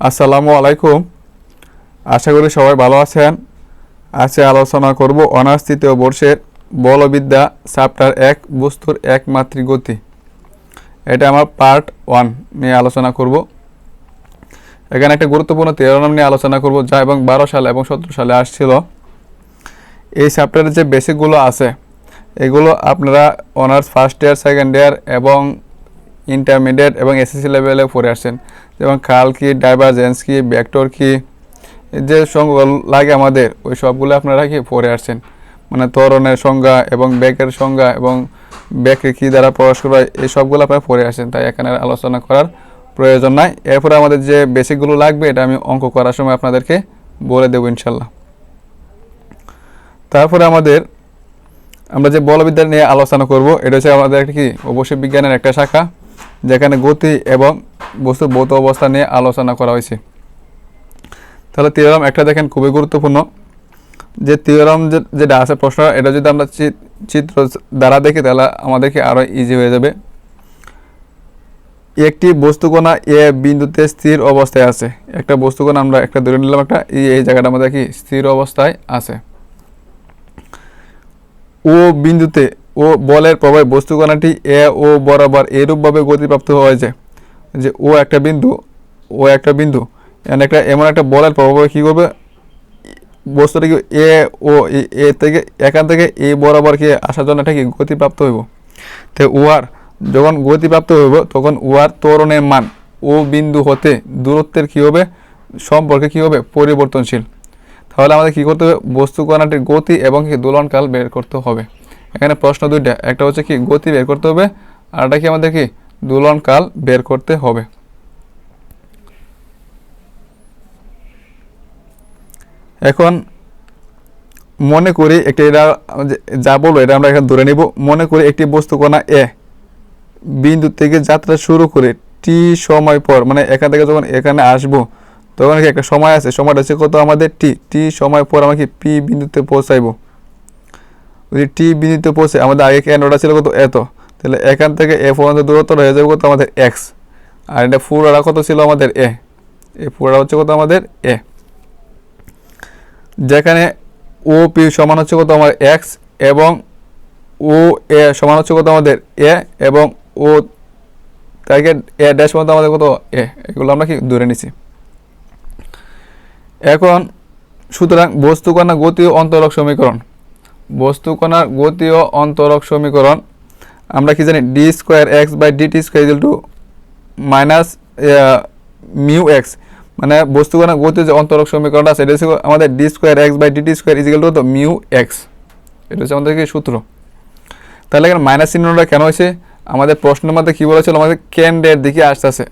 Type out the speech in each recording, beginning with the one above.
আসসালামু আলাইকুম। আশা করি সবাই ভালো আছেন। আজকে আলোচনা করব অনার্স তৃতীয় বর্ষের বলবিদ্যা, চ্যাপ্টার এক, বস্তুর একমাত্রিক গতি এটা আমার পার্ট ওয়ান নিয়ে আলোচনা করব। এখানে একটা গুরুত্বপূর্ণ তেরোনাম নিয়ে আলোচনা করব, যা এবং বারো সালে এবং সতেরো সালে আসছিল। এই চ্যাপ্টারের যে বেসিকগুলো আছে, এগুলো আপনারা honours first year second year এবং ইন্টারমিডিয়েট এবং এসএসসি লেভেলে পড়ে আসছেন। যেমন খাল কি ডাইভারজেন্স কি ভেক্টর কি যে সংজ্ঞা লাগে আমাদের, ওই সবগুলো আপনারা কি পড়ে আসছেন। মানে ত্বরণের সংজ্ঞা এবং ব্যাকের সংজ্ঞা এবং ব্যাকে কী দ্বারা প্রকাশ করা হয়, এই সবগুলো আপনারা পড়ে আসেন তাই এখানে আলোচনা করার প্রয়োজন নাই। এরপরে আমাদের যে বেসিকগুলো লাগবে, এটা আমি অঙ্ক করার সময় আপনাদেরকে বলে দেবো ইনশাল্লাহ। তারপরে আমাদের, আমরা যে বলবিদ্যা নিয়ে আলোচনা করব, এটা হচ্ছে আমাদের কি, অবশ্যই বিজ্ঞানের একটা শাখা। যেখানে গতি এবং বস্তুর ভৌত অবস্থা নিয়ে আলোচনা করা হয়েছে। তাহলে থিওরাম একটা দেখেন, খুবই গুরুত্বপূর্ণ। যে থিওরাম যেটা আছে প্রশ্ন, এটা যদি আমরা চিত্র দ্বারা দেখি, তাহলে আমাদেরকে আরও ইজি হয়ে যাবে। একটি বস্তুকণা এ বিন্দুতে স্থির অবস্থায় আছে। একটা বস্তুকণা আমরা একটা ধরে নিলাম, একটা এই জায়গাটা আমাদের কি? স্থির অবস্থায় আছে। ও বিন্দুতে ও বলের প্রভাবে বস্তুকণাটি এ ও বরাবর এরূপভাবে গতিপ্রাপ্ত হয়েছে যে যে ও একটা বিন্দু, ও একটা বিন্দু। এখানে একটা, এমন একটা বলের প্রভাবে কী করবে? বস্তুটা কি এ ও এ- থেকে, এখান থেকে এ বরাবর কি আসার জন্য এটা কি গতিপ্রাপ্ত হইব। তো উহার যখন গতিপ্রাপ্ত হইব, তখন উহার ত্বরণের মান ও বিন্দু হতে দূরত্বের কী হবে? সম্পর্কে কী হবে? পরিবর্তনশীল। তাহলে আমাদের কী করতে হবে? বস্তু কণাটির গতি এবং কি দোলনকাল বের করতে হবে। এখানে প্রশ্ন দুইটা। একটা হচ্ছে কি, গতি বের করতে হবে, আর একটা কি আমাদের কি দোলনকাল বের করতে হবে। এখন মনে করি একটি এটা যা বলব এটা আমরা এখানে ধরে নিব। মনে করি একটি বস্তু কণা এ বিন্দু থেকে যাত্রা শুরু করে টি সময় পর মানে এখান থেকে যখন এখানে আসব, তখন কি একটা সময় আছে? সময়টা হচ্ছে কত আমাদের টি টি সময় পর আমরা কি পি বিন্দুতে পৌঁছাইবো। যদি টি বিন্দুতে পৌঁছে আমাদের আগে কেন্দ্রটা ছিল কত? এত। তাহলে এখান থেকে এ পর্যন্ত দূরত্ব হয়ে যাবে কত? আমাদের এক্স আর এটা পুরোটা কত ছিল? আমাদের এ এই পুরোটা হচ্ছে কত? আমাদের এ যেখানে ও পি সমান হচ্ছে কত? আমার এক্স এবং ও এ সমান হচ্ছে কত? আমাদের এ এবং ও তাকে এ ড্যাশ মতো আমাদের কত? এ এগুলো আমরা কি ধরে নিছি? এখন সুতরাং বস্তু গতি ও অন্তরক সমীকরণ। বস্তু কণার গতি ও অন্তরক সমীকরণ। আমরা কি জানি? D square X by dt square equal to minus mu X মানে বস্তু কণা গতি যে অন্তরক সমীকরণটা এটা হচ্ছে আমাদের D square X by dt square equal to mu X এটা হচ্ছে আমাদের কি সূত্র? তাহলে এখানে মাইনাস চিহ্নটা কেন হয়েছে? আমাদের প্রশ্নের মধ্যে কী বলেছিল? আমাদের কেন্দ্রের দিকে আসতেছে।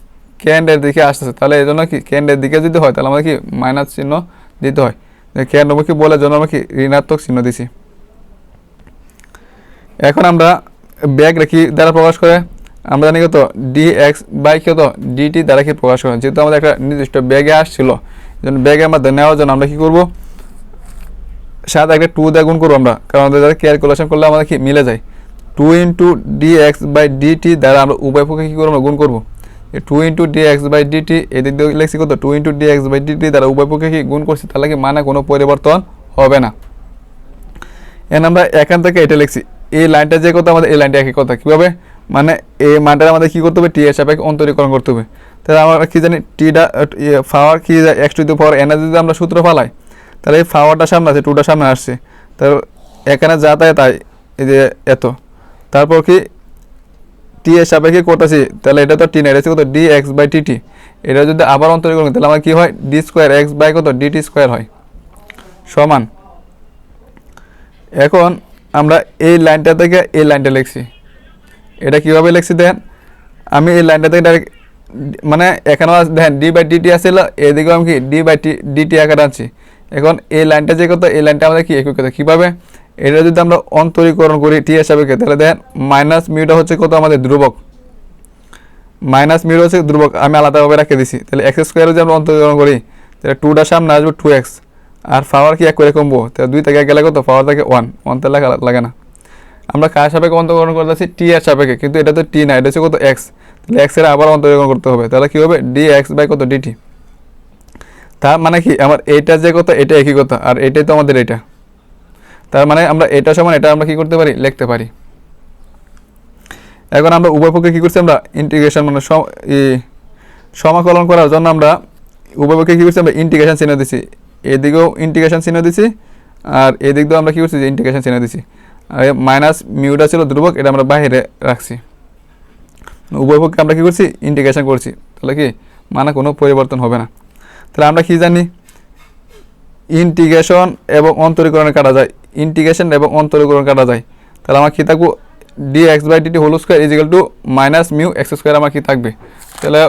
কেন্দ্রের দিকে আসতেছে। তাহলে এই জন্য কি কেন্দ্রের দিকে যদি হয়, তাহলে আমাদের কি মাইনাস চিহ্ন দিতে হয়? কেন্দ্রমুখী বলে? জন্য আমরা কি ঋণাত্মক চিহ্ন দিছি। এখন আমরা ব্যাগ রেখি দ্বারা প্রকাশ করে? আমরা জানি কত? ডি এক্স বাই কত? ডিটি দ্বারা কি প্রকাশ করে? যেহেতু আমাদের একটা নির্দিষ্ট ব্যাগে আসছিল জন্য ব্যাগে আমাদের নেওয়ার জন্য আমরা কি করব? সাথে একটা টু দিয়ে গুণ করব আমরা, কারণ আমাদের দ্বারা ক্যালকুলেশন করলে আমাদের কি মিলে যায়। Two into d x by dt দ্বারা আমরা উভয় পক্ষে কী করব? আমরা গুণ করব। Two into d x by dt এদিক দিয়ে লিখছি কত? Two into d x by dt দ্বারা উভয় পক্ষে কি গুণ করছি? তাহলে কি মানে কোনো পরিবর্তন হবে না। এখন আমরা এখান থেকে এটা লিখছি। এই লাইনটা যে কথা, আমাদের এই লাইনটা একই কথা। কীভাবে? মানে এই মানটা আমাদের কী করতে হবে? টি এর সাপেক্ষে অন্তরীকরণ করতে হবে। তাহলে আমরা কী জানি টিটা পাওয়ার কি এক্স টু দি পাওয়ার এনে যদি আমরা সূত্র ফালাই, তাহলে এই পাওয়ারটা সামনে আছে টুটা সামনে আসছে। তাহলে এখানে যা তাই তাই, এই যে এত। তারপর কি টি এর সাপেক্ষে করতেছি তাহলে এটা তো টি না এটা কত? D x by t t এটা যদি আবার অন্তরীকরণ তাহলে আমার কী হয়? ডি স্কোয়ার এক্স বাই কত? ডি টি স্কোয়ার হয়। সমান। এখন আমরা এই লাইনটা থেকে এই লাইনটা লিখছি। এটা কীভাবে লিখছি দেখেন? আমি এই লাইনটা থেকে ডাইরেক্ট মানে এখানেও দেখেন ডি বাই ডিটি আসছিল এদিকেও আমি কি ডি বাই টি ডিটি আকারে আনছি। এখন এই লাইনটা যে কত এই লাইনটা আমাদের কি একই কথা? কীভাবে? এটা যদি আমরা অন্তরীকরণ করি টি হিসাবে তাহলে দেখেন মাইনাস মিউটা হচ্ছে কত আমাদের? ধ্রুবক। মাইনাস মিউ হচ্ছে ধ্রুবক, আমি আলাদাভাবে রেখে দিছি। তাহলে এক্স স্কোয়ারে যদি আমরা অন্তরীকরণ করি, তাহলে টুটা সামনে আসবে টু এক্স আর পাওয়ার কি এক করে কমবো? তাহলে দুই থেকে এক গেলে কত? পাওয়ার থাকে ওয়ান ওয়ান তাহলে লাগা- না। আমরা কার সাপেক্ষে অন্তর্গ্রহণ করতেছি? টি এর সাপেক্ষে। কিন্তু এটা তো টি না, এটা হচ্ছে কত এক্স তাহলে এক্সের আবার অন্তর্গ্রহণ করতে হবে। তাহলে কি হবে? ডি এক্স বাই কত? ডিটি তার মানে কি? আমার এইটা যে কথা, এটা একই কথা। আর এটাই তো আমাদের এটা। তার মানে আমরা এটা সমান, এটা আমরা কি করতে পারি? লিখতে পারি। এখন আমরা উভয় পক্ষে কী করছি? আমরা ইন্টিগ্রেশন মানে সমাকলন করার জন্য আমরা উভয় পক্ষে কী করছি? আমরা ইন্টিগ্রেশন চিহ্ন দিছি। এদিকেও ইন্টিগ্রেশন চিহ্ন দিছি, আর এদিক দিয়েও আমরা কী করছি যে ইন্টিগ্রেশন চিহ্ন দিছি। আর মাইনাস মিউটা ছিল ধ্রুবক, এটা আমরা বাইরে রাখছি। উভয় পক্ষে আমরা কী করছি? ইন্টিগ্রেশন করছি। তাহলে কি? মানে কোনো পরিবর্তন হবে না। তাহলে আমরা কি জানি? ইন্টিগ্রেশন এবং অন্তরীকরণ কাটা যায়। ইন্টিগ্রেশন এবং অন্তরীকরণ কাটা যায়। তাহলে আমার কী থাকব? D x by dt whole square equal two minus mu x square আমার কি থাকবে? তাহলে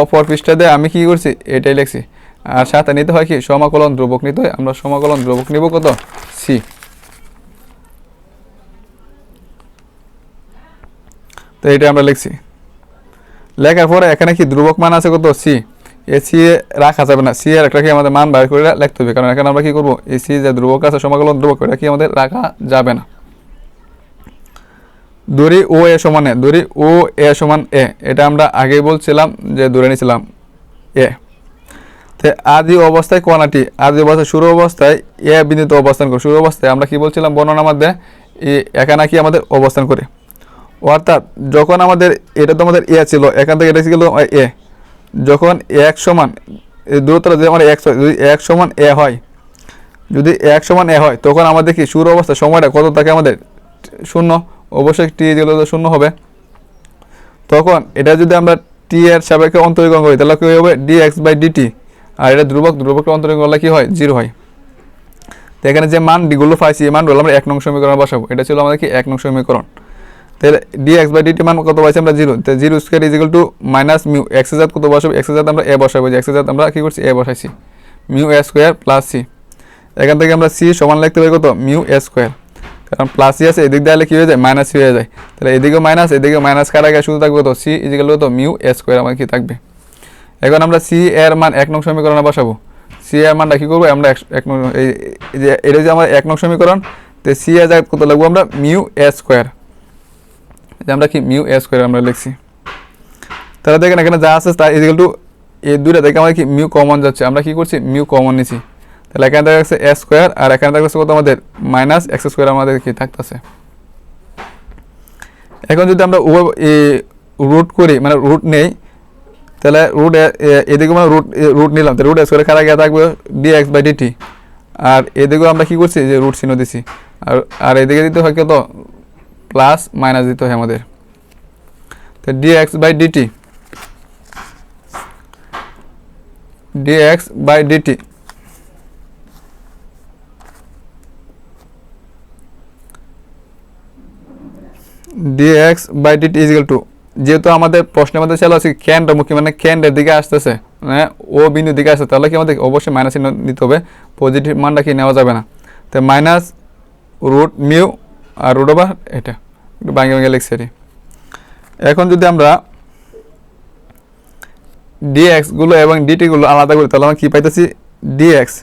অপর পৃষ্ঠা দিয়ে আমি কি করছি? এটাই লিখছি। আর সাথে নিতে হয় কি? সমাকলন ধ্রুবক নিতে হয়? আমরা সমাকলন ধ্রুবক নিব কত? সি তো এটা আমরা লিখছি। লেখার পরে এখানে কি ধ্রুবক মান আছে কত? সি এ সি এ রাখা যাবে না। সি এর একটা কি আমাদের মান বাইর করে লিখতে হবে। কারণ এখানে আমরা কি করব? এই সি যে ধ্রুবক আছে, সমাকলন ধ্রুবক, এটা কি আমাদের রাখা যাবে না। দড়ি ও এ সমান এ দড়ি ও এ সমান এ এটা আমরা আগেই বলছিলাম যে ধরে নিয়েছিলাম এ তো আদি অবস্থায় কোয়ানাটি আদি অবস্থায় শুরু অবস্থায় এ বিন্দুতে অবস্থান করে। শুরু অবস্থায় আমরা কি বলছিলাম? বর্ণনার মধ্যে এ এখানে কি আমাদের অবস্থান করে। অর্থাৎ যখন আমাদের এটা তো আমাদের এ ছিল, এখান থেকে এটা ছিল এ। যখন এক সমান দূরত্বটা যদি আমার এক যদি এক সমান এ হয়, যদি এক সমান এ হয়, তখন আমাদের কি শুরু অবস্থা, সময়টা কত থাকে আমাদের? শূন্য। অবশ্যই টি যেগুলো শূন্য হবে। তখন এটা যদি আমরা টি এর সাপেক্ষে অন্তরীকরণ করি, তাহলে কী হবে ডি এক্স বাই ডিটি আর এটা ধ্রুবক ধ্রুবকটা অন্তরীকরণ করলে কি হয়? জিরো হয়। তো এখানে যে মান ডিগুলো পাইছি, এই মানগুলো আমরা এক নং সমীকরণ বসাবো। এটা ছিল আমাদের কি? এক নং সমীকরণ। তাহলে ডি এক্স বাই ডিটি মান কত পাইছি আমরা? জিরো। তো zero square equal two minus mu x জাত কত বসাবো? এক্স জাত আমরা এ বসাবো। যে এক্স জাত আমরা কী করছি? এ বসাইছি। Mu a square plus c এখান থেকে আমরা সি সমান লিখতে পারি কত? মিউ এ স্কোয়ার কারণ প্লাস সি আছে, এদিক দিলে কী হয়ে যায়? মাইনাস সি হয়ে যায়। তাহলে এদিকেও মাইনাস এদিকে মাইনাস কার আগে? শুধু থাকবে তো সি ইজিক্যাল কত? মিউ এ স্কোয়ার আমার কি থাকবে? এখন আমরা সি এর মান এক নং সমীকরণে বসাবো। সি এর মানটা কী করব? আমরা এক- নং এই যে এটা যে আমার এক নং সমীকরণ, তো সি এর জায়গায় কত লাগবো আমরা? Mu a square. যে আমরা কি মিউ এ স্কোয়ার আমরা লিখছি। তাহলে দেখেন এখানে যা আছে তা ইজিক্যাল টু এই দুইটা দেখে আমাদের কি মিউ কমন যাচ্ছে। আমরা কি করছি? মিউ কমন নিছি। তাহলে এখানে দেখা যাচ্ছে এ স্কোয়ার, আর এখানে দেখা যাচ্ছে কত আমাদের? মাইনাস এক্স স্কোয়ার আমাদের কি থাকতেছে। এখন যদি আমরা রুট করি মানে রুট নেই তাহলে রুট এদিকে মানে রুট রুট নিলাম। তাহলে রুট স্কোয়ার খারা গিয়ে থাকবে ডি এক্স বাই ডিটি আর এদিকেও আমরা কী করছি? যে রুট চিহ্ন দিছি। আর আর এদিকে দিতে হয় কত? প্লাস মাইনাস দিতে হয় আমাদের। তো d x by dt d x by dt dx by dt equal two যেহেতু আমাদের প্রশ্নের মধ্যে ছিল আছে কেন্দ্রমুখী মানে কেন্দ্রের দিকে আসতেছে মানে ও বিন্দুর দিকে আসছে, তাহলে কি আমাদের অবশ্যই মাইনাস চিহ্ন নিতে হবে পজিটিভ মানটা কি নেওয়া যাবে না। তো মাইনাস রুট মিউ আর রুট ওভার এটা, একটু ভাঙে ভাঙে লিখছি এখন যদি আমরা ডিএক্সগুলো এবং ডিটিগুলো আলাদা করি, তাহলে আমরা কী পাইতেছি? ডিএক্স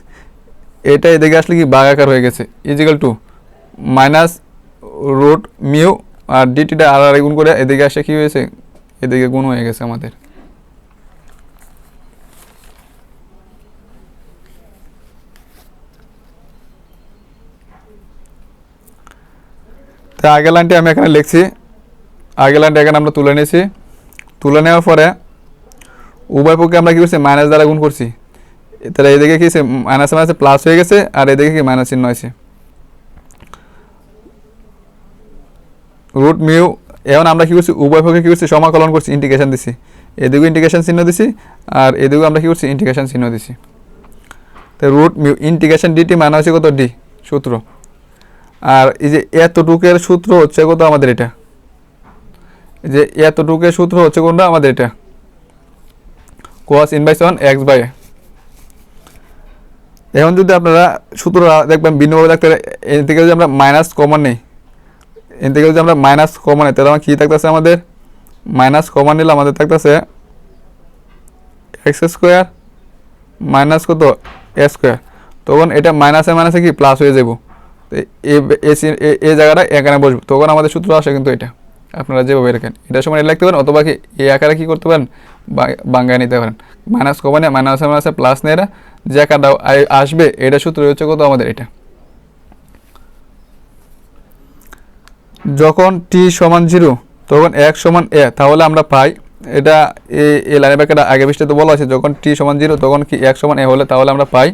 এটা এদিকে আসলে কি বাগাকার হয়ে গেছে equal two minus root mu আর ডিটিটা আর আর গুণ করে এদিকে আসে কি হয়েছে? এদিকে গুণ হয়ে গেছে আমাদের। তো আগের লাইনটি আমি এখানে লিখছি। আগের লাইনটা এখানে আমরা তুলে নিয়েছি। তুলে নেওয়ার পরে উভয় পক্ষে আমরা কি করছি? মাইনাস দ্বারা গুণ করছি। তাহলে এদিকে কি মাইনাস মাইনাসে প্লাস হয়ে গেছে, আর এদিকে কি মাইনাস চিহ্ন হয়েছে? রুট মিউ এখন আমরা কী করছি? উভয় পক্ষে কি করছি? সমাকলন করছি ইন্টিগ্রেশন দিছি। এদিকেও ইন্টিগ্রেশন চিহ্ন দিছি, আর এদিকেও আমরা কী করছি? ইন্টিগ্রেশন চিহ্ন দিছি। তো রুট মিউ ইন্টিগ্রেশন ডিটি মানে হচ্ছে কত? ডি সূত্র। আর এই যে এতটুকের সূত্র হচ্ছে কত? আমাদের এটা। যে এতটুকের সূত্র হচ্ছে কোনটা? আমাদের এটা। কোয়াস ইনভাইস ওয়ান এক্স বাই এখন যদি আপনারা সূত্র দেখবেন, ভিন্নভাবে দেখতে এর থেকে যদি আমরা মাইনাস কমন নেই থেকে যদি আমরা মাইনাস কমন নেই তাহলে আমার কী থাকতেছে আমাদের? মাইনাস কমন নিলে আমাদের থাকতেছে এক্স স্কোয়ার মাইনাস কত? এ স্কোয়ার তখন এটা মাইনাসে মাইনাসে কি? প্লাস হয়ে যাব তো এই জায়গাটা এখানে বসবে। তখন আমাদের সূত্র আসে কিন্তু এটা। আপনারা যেভাবে রেখেন এটার সময় এটা লিখতে পারেন অথবা কি এ আকারে কি করতে পারেন? বাঙ্গায় নিতে পারেন। মাইনাস কমানে মাইনাসে মাইনাসে প্লাস নেয় যে কাটা আসবে এটা সূত্র হচ্ছে কত? আমাদের এটা। যখন টি সমান জিরো, তখন এক সমান এ, তাহলে আমরা পাই, এটা এই লাইনের ব্যাখ্যাটা আগে পৃষ্ঠে বলা আছে, যখন টি সমান জিরো, তখন কি এক সমান এ হলে তাহলে আমরা পাই,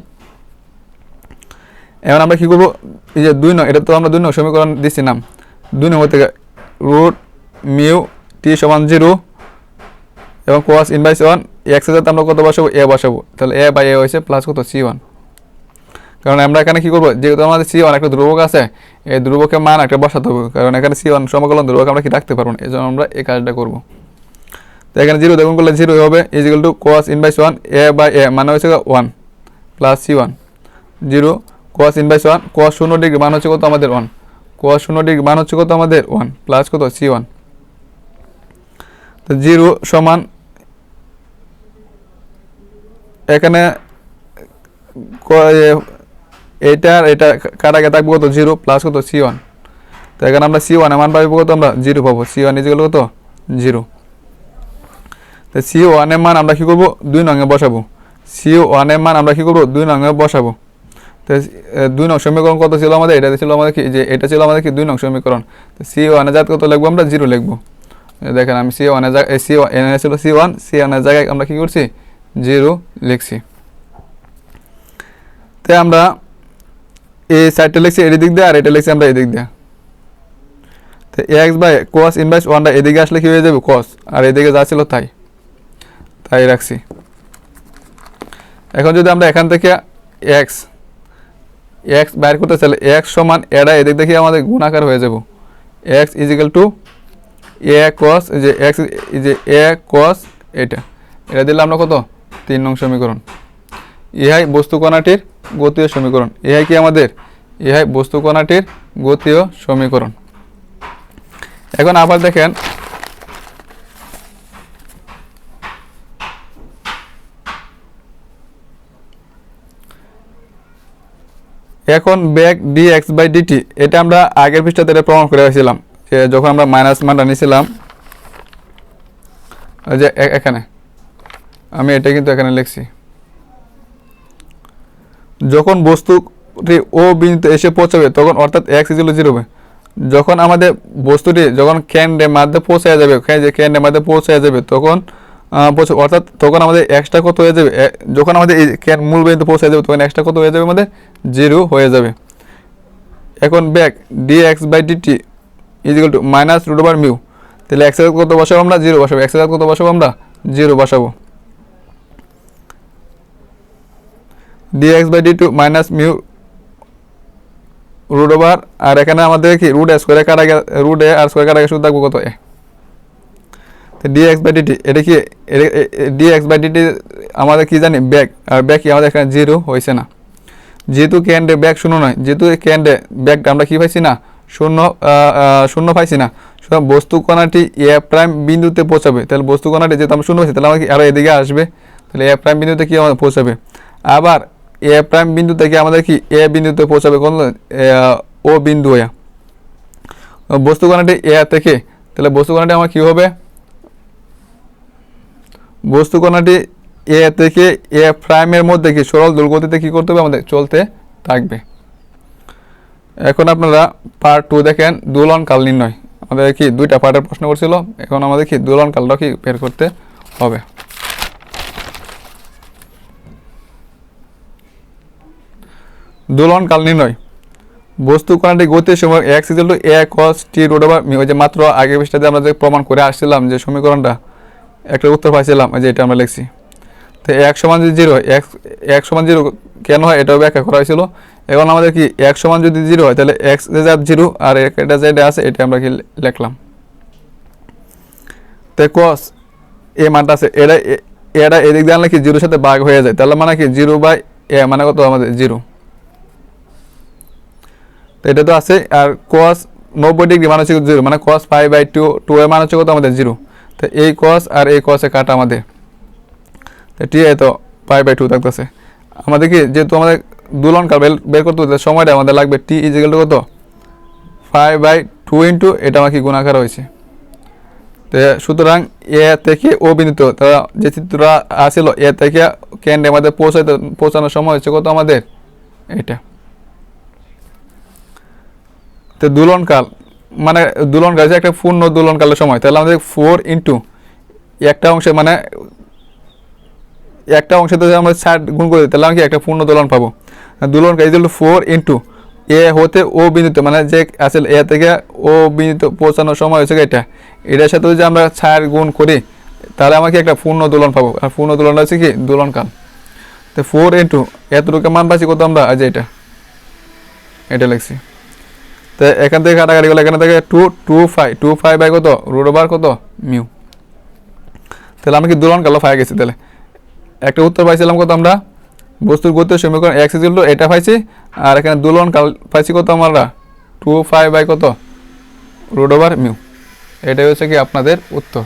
এখন আমরা কী করব, এই যে দুই নং, এটা তো আমরা দুই নং সমীকরণ দিচ্ছি নাম, দুই নম্বর থেকে রুট মিউ টি সমান জিরো এবং কোয়াস ইনভাইস ওয়ান এক্সের সাথে আমরা কত বসাবো এ বসাবো, তাহলে এ বাই এ হয়েছে প্লাস কত সি ওয়ান কারণ আমরা এখানে কী করব? যেহেতু আমাদের সি ওয়ান একটা ধ্রুবক আছে, এই ধ্রুবকের মান একটা বসাতে হবে। কারণ এখানে সি ওয়ান সমকলন ধ্রুবক আমরা কি রাখতে পারব না এই জন্য আমরা এই কাজটা করব। তো এখানে জিরো দেখুন করলে জিরো হবে ইজিক্যাল টু কোয়াস inverse one A by a মানে হচ্ছে one plus c one zero cos inverse one কোয়াস শূন্য ডিগ্রি মান হচ্ছে কত আমাদের ওয়ান কোয়াস শূন্য ডিগ্রি মান হচ্ছে কত আমাদের ওয়ান প্লাস কত? সি ওয়ান তো জিরো সমান এখানে এইটার এটা আগে থাকব কত? জিরো প্লাস কত? সি ওয়ান তো এখানে আমরা সি ওয়ান মান পাবো কত? আমরা জিরো পাবো। সি ওয়ান ইজিক্যাল কত? জিরো। তো সি ওয়ানের মান আমরা কী করব? দুই নঙে বসাবো। সি ওয়ানের মান আমরা কী করব? দুই নঙে বসাবো। তো দুই নং সমীকরণ কত ছিল আমাদের? এটা ছিল আমাদের কি? যে এটা ছিল আমাদের কি? দুই নং সমীকরণ। তো সি ওয়ানের জাত কত লিখব আমরা? জিরো লিখব। দেখেন আমি সি ওয়ানের জায়গায় সি এন ছিল সি ওয়ান সি ওয়ানের জায়গায় আমরা কী করছি? জিরো লিখছি। তাই আমরা এই সাইডটা লিখছি এদিক দিক দিয়ে আর এটা লিখছি আমরা এদিক দিয়ে। তো এক্স বাই কস ইনভাইস ওয়ানটা এদিকে আসলে কী হয়ে যাবে? কস আর এদিকে যা ছিল তাই। তাই রাখছি। এখন যদি আমরা এখান থেকে এক্স এক্স বাইর করতে চাইলে এক্স সমান এরা এদিক দেখে আমাদের গুণাকার হয়ে যাব? X equal two a cos যে এক্স যে এ কস এটা। এটা দিলে আমরা কত? তিন নং সমীকরণ। ইহাই বস্তু কণাটির গতীয় সমীকরণ। ইহাই কি আমাদের? ইহাই বস্তু কণাটির গতীয় সমীকরণ। এখন আবার দেখেন, এখন back d x by dt এটা আমরা আগের পৃষ্ঠাতে এটা প্রমাণ করে রাখছিলাম যে যখন আমরা মাইনাস মানটা নিয়েছিলাম যে এখানে। আমি এটা কিন্তু এখানে লিখছি। যখন বস্তুটি ও বিন্দুতে এসে পৌঁছাবে, তখন অর্থাৎ এক্স ইজিল জিরো হবে। যখন আমাদের বস্তুটি যখন ক্যান্ডের মাধ্যমে পৌঁছায় যাবে যে ক্যান্ডের মাধ্যমে পৌঁছায় যাবে, তখন অর্থাৎ তখন আমাদের এক্সট্রা কত হয়ে যাবে? যখন আমাদের এই ক্যান মূল বিন্দু পৌঁছে যাবে, তখন এক্সট্রা কত হয়ে যাবে আমাদের? জিরো হয়ে যাবে। এখন back d x by d dt equal two minus root over mu তাহলে এক্স কত বসাবো আমরা? জিরো বসাবো। এক্স কত বসাবো আমরা? জিরো বসাবো। D x by d two minus mu root over আর এখানে আমাদের কি রুট এ স্কোয়ারে কাটা রুট এ আর স্কোয়ার কাটা শুধু থাকব কত a d x by dt এটা কি ডি এক্স বাই ডিটি আমাদের কি জানি ব্যাক আর ব্যাক কি আমাদের এখানে জিরো হয়েছে না। যেহেতু ক্যান্ডে ব্যাক শূন্য নয়, যেহেতু ক্যান্ডে ব্যাকটা আমরা কি পাইছি না, শূন্য শূন্য পাইছি না, সুতরাং বস্তু কণাটি এ প্রাইম বিন্দুতে পৌঁছাবে। তাহলে বস্তু কণাটি যেহেতু আমরা শূন্য পাইছি, তাহলে আমাকে আরও এদিকে আসবে? তাহলে এ প্রাইম বিন্দুতে কি আমাদের পৌঁছাবে? আবার এ প্রাইম বিন্দু থেকে আমাদের কি এ বিন্দুতে পৌঁছাবে কোন ও বিন্দু হয়ে বস্তু কণাটি এ থেকে, তাহলে বস্তু কণাটি আমার কী হবে? বস্তু কণাটি এ থেকে এ প্রাইমের মধ্যে কি সরল দুর্গতিতে কি করতে হবে? আমাদের চলতে থাকবে। এখন আপনারা পার্ট টু দেখেন, দোলন কাল নির্ণয়। আমাদের কি দুইটা পার্টের প্রশ্ন করছিল, এখন আমাদের কি দোলন কালটা কি বের করতে হবে? দোলন কাল নির্ণয় বস্তু কণাটি গতির সময় x equal two a cos t root over ওই যে মাত্র আগে পৃষ্ঠাতে আমরা যে প্রমাণ করে আসছিলাম যে সমীকরণটা, একটা উত্তর পাইছিলাম যে এটা আমরা লিখছি। তো এক সমান যদি জিরো এক এক সমান জিরো কেন হয় এটাও ব্যাখ্যা করা হয়েছিল। এখন আমাদের কি এক সমান যদি জিরো হয়, তাহলে এক্স রেজার জিরো আর এটা যেটা আছে, এটা আমরা কি লিখলাম? তো কস এ মানটা আছে, এটা এটা এদিক দিয়ে আনলে কি জিরোর সাথে বাঘ হয়ে যায়, তাহলে মানে কি জিরো বাই এ মানে কত? আমাদের জিরো তো এটা তো আছে, আর কস নব্বই ডিগ্রি মানে হচ্ছে জিরো মানে cos five by two two a মানে হচ্ছে কত আমাদের জিরো তো এই কস আর এই কসে কাটা আমাদের। তো টি তো ফাইভ বাই টু থাকতেছে। আমাদের কি, যেহেতু আমাদের দুলন কাল বের করতে হতে সময়টা আমাদের লাগবে টি ইজিক্যাল টু কত? ফাইভ বাই টু ইন্টু এটা আমার কি গুণাকার হয়েছে। তো সুতরাং এ থেকে ও বিন্দু তারা যে চিত্রটা আসিল এ থেকে কেন্দ্রে আমাদের পৌঁছাইতে, পৌঁছানোর সময় হচ্ছে কত আমাদের? এটা। তো দুলনকাল মানে দুলনকাল যে একটা পূর্ণ দুলনকালের সময়, তাহলে আমাদের ফোর ইন্টু একটা অংশে মানে একটা অংশে যদি আমরা ষাট গুণ করে দিই, তাহলে আমি কি একটা পূর্ণ দোলন পাবো? দোলন কাজ ফোর ইন্টু এ হতে ও বিন্দুতে মানে যে আসলে এ থেকে ও বিন্দুতে পৌঁছানোর সময় হচ্ছে এটা। এটার সাথে যদি আমরা ছাড় গুণ করি, তাহলে আমাকে একটা পূর্ণ দোলন পাবো? আর পূর্ণ দোলন হচ্ছে কি? দোলনকাল তো ফোর ইন্টু এতটুকু মান পাচ্ছি কত আমরা? আজ এটা। এটা লিখছি। তো এখান থেকে কাটাকাটি করলে এখানে থেকে two two five two five by কত? রুট ওভার কত? মিউ তাহলে আমি কি দুলন কালো ফাই গেছি তাহলে? একটা উত্তর পাইছিলাম কত আমরা? বস্তুর গতির সমীকরণ এক্স ইজিল এটা পাইছি, আর এখানে দুলন কাল পাইছি কত আমরা? টু ফাইভ বাই কত? রুট ওভার মিউ এটাই হচ্ছে কি আপনাদের উত্তর।